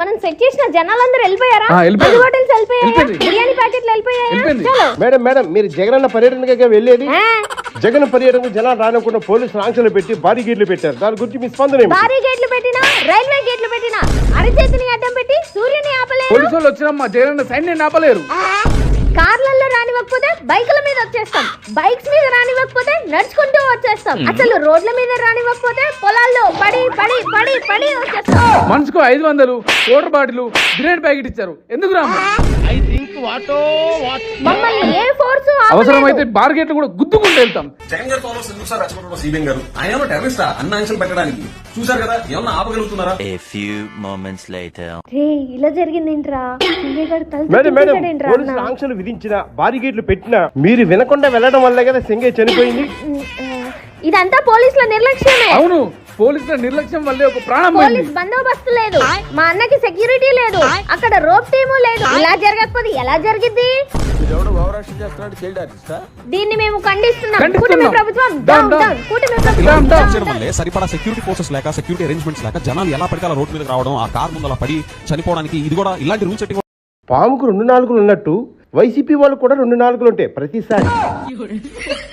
మనం సెట్ చేసిన జనాలందరూ వెళ్ళిపోయారా? బాటిల్స్ వెళ్ళిపోయాయా. బిర్యానీ ప్యాకెట్లు వెళ్ళిపోయాయా? మేడం మేడం మీరు జగనన్న పర్యటనగా వెళ్ళేది? జగన్ పర్యటనకు జనాలు రానకుండా పోలీసులు ఆంక్షలు పెట్టి బాడీ గేట్లు పెట్టారు. దాని గురించి మీ స్పందన? భారీ గేట్లు పెట్టినా రైల్వే గేట్లు పెట్టినా అరిచేతిని అడ్డం పెట్టి సూర్యుని ఆపలేదు పోలీసు వాళ్ళు వచ్చినమ్మా జగన్ సైన్యం ఆపలేరు. కార్లలో రానివ్వకపోతే బైకుల మీద వచ్చేస్తాం. బైక్స్ మీద రానివ్వకపోతే నడుచుకుంటూ వచ్చేస్తాం. అసలు రోడ్ల మీద రానివ్వకపోతే పొలాల్లో పడి పడి పడి పడి వచ్చేస్తాం. మనిషికి ఐదు వందలు వాటర్ బాటిల్ బిర్యానీ ప్యాకెట్ ఇచ్చారు. ఎందుకు ఫోర్స్ అవసరమైతే బార్గేట్లు కూడా గుద్దుకుంటూ వెళ్తాం. జగన్ గారు ఫాలోవర్స్ ఎందుకు సార్ రెచ్చగొట్టడం సిబిఎం గారు. ఆయన ఏమో టెర్రరిస్టా? అన్న ఆంక్షలు పెట్టడానికి. కదా ఏమన్నా ఆపగలుగుతున్నారా. రే ఇలా మేడం మేడం పోలీసులు విధించిన బాడీ గేట్లు పెట్టినా మీరు వినకుండా వెళ్ళడం వల్లే కదా సింగే చనిపోయింది. ఇదంతా పోలీసుల నిర్లక్ష్యమే. అవును. పోలీసుల నిర్లక్ష్యం వల్లే ఒక ప్రాణం పోయింది. పోలీస్ బందోబస్తు లేదు. మా అన్నకి సెక్యూరిటీ లేదు. అక్కడ రోప్ టీము లేదు. ఇలా జరగకపోతే ఎలా జరిగింది దీన్ని మేము ఖండిస్తున్నాం. కూటమి ప్రభుత్వం డౌన్. డౌన్ కూటమి ప్రభుత్వం సరిపడా సెక్యూరిటీ ఫోర్సెస్ లేక సెక్యూరిటీ అరేంజ్మెంట్స్ లేక జనాలు ఎలా పడితే అలా రోడ్డు మీదకి రావడం ఆ కార్ ముందు అలా పడి చనిపోవడానికి ఇది కూడా ఇలాంటి రూల్ సెట్టింగ్ పాముకు రెండు నాలుగులు ఉన్నట్టు వైసీపీ వాళ్ళు కూడా రెండు నాలుగులు ఉంటాయి ప్రతిసారి.